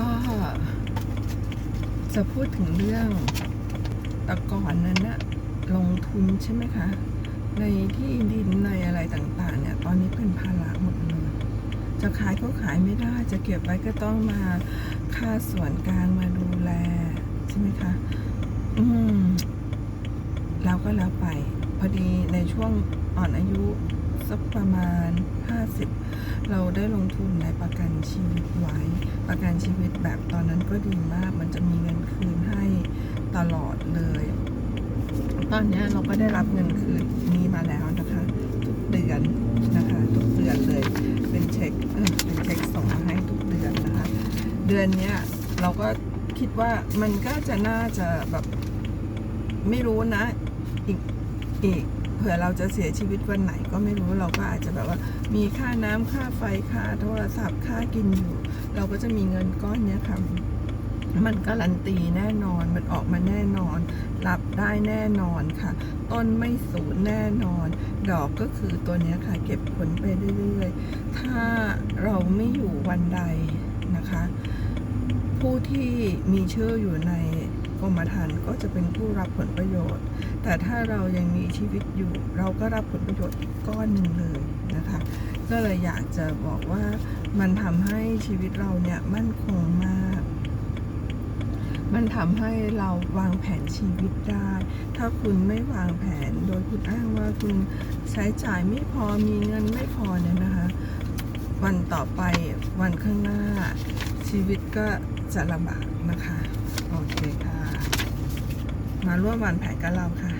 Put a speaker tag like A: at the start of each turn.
A: ก็จะพูดถึงเรื่องแต่ก่อนนั้นนะลงทุนใช่ไหมคะ ในที่ดินในอะไรต่างๆ เนี่ย ตอนนี้เป็นภาระหมดเลย จะขายก็ขายไม่ได้ จะเก็บไว้ก็ต้องมาค่าส่วนกลางมาดูแล ใช่ไหมคะ อืม แล้วก็แล้วไป พอดีในช่วงอ่อนอายุสักประมาณ 50 เราได้ลงทุนในประกันชีวิตไว้ ประกันชีวิตแบบตอนนั้นก็ดีมาก มันจะมีเงินคืนให้ตลอดเลย ตอนนี้เราก็ได้รับเงินคืนนี้มาแล้วนะคะ ทุกเดือนนะคะ ทุกเดือนเลย เป็นเช็คเออเป็นเช็คส่งมาให้ทุกเดือนนะคะ เดือนนี้เราก็คิดว่ามันก็จะน่าจะแบบไม่รู้นะอีก อีกเผื่อเราจะเสียชีวิตวันไหนก็ไม่รู้เราก็อาจจะแบบว่า มีค่าน้ำค่าไฟค่าโทรศัพท์ค่ากินอยู่ เราก็จะมีเงินก้อนเนี้ยค่ะมันการันตีแน่นอน มันออกมาแน่นอน รับได้แน่นอนค่ะ ต้นไม่ศูนย์แน่นอน ดอกก็คือตัวเนี้ยค่ะ เก็บผลไปเรื่อยๆ ถ้าเราไม่อยู่วันใดนะคะ ผู้ที่มีชื่ออยู่ในกรมธรรม์ก็จะเป็นผู้รับผลประโยชน์ แต่ถ้าเรายังมีชีวิตอยู่ เราก็รับผลประโยชน์กก้อนหนึ่งเลยนะคะ ก็เลยอยากจะบอกว่ามันทำให้ชีวิตเราเนี่ยมั่นคงมาก มันทำให้เราวางแผนชีวิตได้ ถ้าคุณไม่วางแผนโดยคุณอ้างว่าคุณใช้จ่ายไม่พอมีเงินไม่พอเนี่ยนะคะ วันต่อไปวันข้างหน้า ชีวิตก็จะลำบากนะคะ โอเคค่ะมาร่วมวางแผนกับเราค่ะ